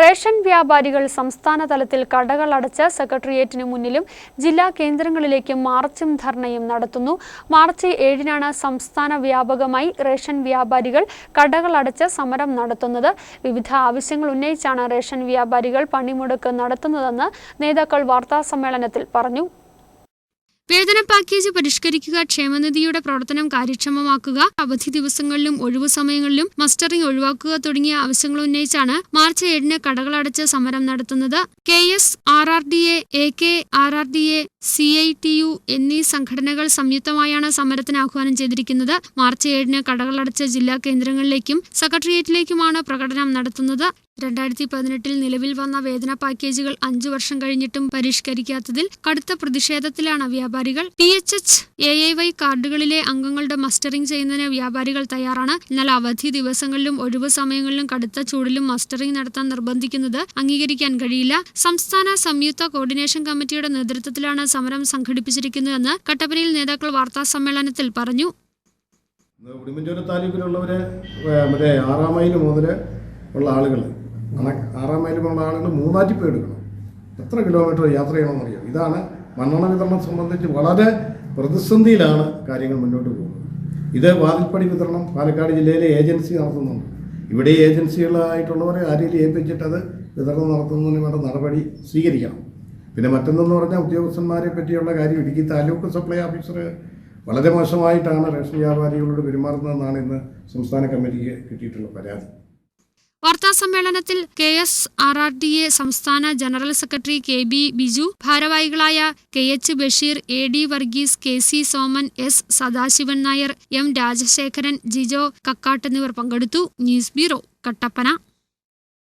Ration വ്യാപാരികൾ സംസ്ഥാന തലത്തിൽ കടകൾ അടച്ച് സെക്രട്ടേറിയറ്റിനു മുന്നിലും ജില്ലാ കേന്ദ്രങ്ങളിലേക്കും മാർച്ചും ധർണയും നടത്തുന്നു. മാർച്ച് ഏഴിനാണ് സംസ്ഥാന വ്യാപകമായി റേഷൻ വ്യാപാരികൾ കടകൾ അടച്ച് സമരം നടത്തുന്നത്. വിവിധ ആവശ്യങ്ങൾ ഉന്നയിച്ചാണ് റേഷൻ വ്യാപാരികൾ പണിമുടക്ക് നടത്തുന്നതെന്ന് നേതാക്കൾ വാർത്താസമ്മേളനത്തിൽ പറഞ്ഞു. വേതന പാക്കേജ് പരിഷ്കരിക്കുക ക്ഷേമനിധിയുടെ പ്രവർത്തനം കാര്യക്ഷമമാക്കുക അവധി ദിവസങ്ങളിലും ഒഴിവു സമയങ്ങളിലും മസ്റ്ററിംഗ് ഒഴിവാക്കുക തുടങ്ങിയ ആവശ്യങ്ങൾ ഉന്നയിച്ചാണ് മാർച്ച് ഏഴിന് കടകളടച്ച് സമരം നടത്തുന്നത്. K S R R D A K R R D A C I T U എന്നീ സംഘടനകൾ സംയുക്തമായാണ് സമരത്തിന് ആഹ്വാനം ചെയ്തിരിക്കുന്നത്. മാർച്ച് ഏഴിന് കടകളടച്ച് ജില്ലാ കേന്ദ്രങ്ങളിലേക്കും സെക്രട്ടേറിയറ്റിലേക്കുമാണ് പ്രകടനം നടത്തുന്നത്. രണ്ടായിരത്തി പതിനെട്ടിൽ നിലവിൽ വന്ന വേതന പാക്കേജുകൾ അഞ്ചു വർഷം കഴിഞ്ഞിട്ടും പരിഷ്കരിക്കാത്തതിൽ കടുത്ത പ്രതിഷേധത്തിലാണ് വ്യാപാരികൾ. P H H A A Y കാർഡുകളിലെ അംഗങ്ങളുടെ മസ്റ്ററിംഗ് ചെയ്യുന്നതിന് വ്യാപാരികൾ തയ്യാറാണ്. എന്നാൽ അവധി ദിവസങ്ങളിലും ഒഴിവു സമയങ്ങളിലും കടുത്ത ചൂടിലും മസ്റ്ററിംഗ് നടത്താൻ നിർബന്ധിക്കുന്നത് അംഗീകരിക്കാൻ കഴിയില്ല. സംസ്ഥാന സംയുക്ത കോർഡിനേഷൻ കമ്മിറ്റിയുടെ നേതൃത്വത്തിലാണ് സമരം സംഘടിപ്പിച്ചിരിക്കുന്നതെന്ന് കട്ടപ്പനയിൽ നേതാക്കൾ വാർത്താ സമ്മേളനത്തിൽ പറഞ്ഞു. ഉടുമ്പൻചോല താലൂക്കിലുള്ളവർ മറ്റേ ആറാം മൈൽ മുതൽ ഉള്ള ആളുകൾ ആറാം മൈലിലുള്ള ആളുകൾ മൂന്നാറ്റിപ്പ് എടുക്കണം. എത്ര കിലോമീറ്റർ യാത്ര ചെയ്യണമെന്നറിയാം. ഇതാണ് മണ്ണെണ്ണ വിതരണം സംബന്ധിച്ച് വളരെ പ്രതിസന്ധിയിലാണ് കാര്യങ്ങൾ മുന്നോട്ട് പോകുന്നത്. ഇത് വാതിൽപ്പടി വിതരണം പാലക്കാട് ജില്ലയിലെ ഏജൻസി നടത്തുന്നുണ്ട്. ഇവിടെ ഏജൻസികളായിട്ടുള്ളവരെ ആരെങ്കിലും ഏൽപ്പിച്ചിട്ട് അത് വിതരണം നടത്തുന്നതിന് വേണ്ട നടപടി സ്വീകരിക്കണം. പിന്നെ മറ്റൊന്നെന്ന് പറഞ്ഞാൽ ഉദ്യോഗസ്ഥന്മാരെ പറ്റിയുള്ള കാര്യം ഇടുക്കി താലൂക്ക് സപ്ലൈ ഓഫീസർ വളരെ മോശമായിട്ടാണ് റേഷൻ വ്യാപാരികളോട് പെരുമാറുന്നതെന്നാണ് ഇന്ന് സംസ്ഥാന കമ്മിറ്റിക്ക് കിട്ടിയിട്ടുള്ള പരാതി. വാർത്താ സമ്മേളനത്തിൽ K S R R D A സംസ്ഥാന general secretary K B Biju ഭാരവാഹികളായ K H Basheer A D Varghese K C Soman S Sadasivan Nair M Rajasekharan Jijo Kakkattu എന്നിവർ പങ്കെടുത്തു. News bureau Kattappana.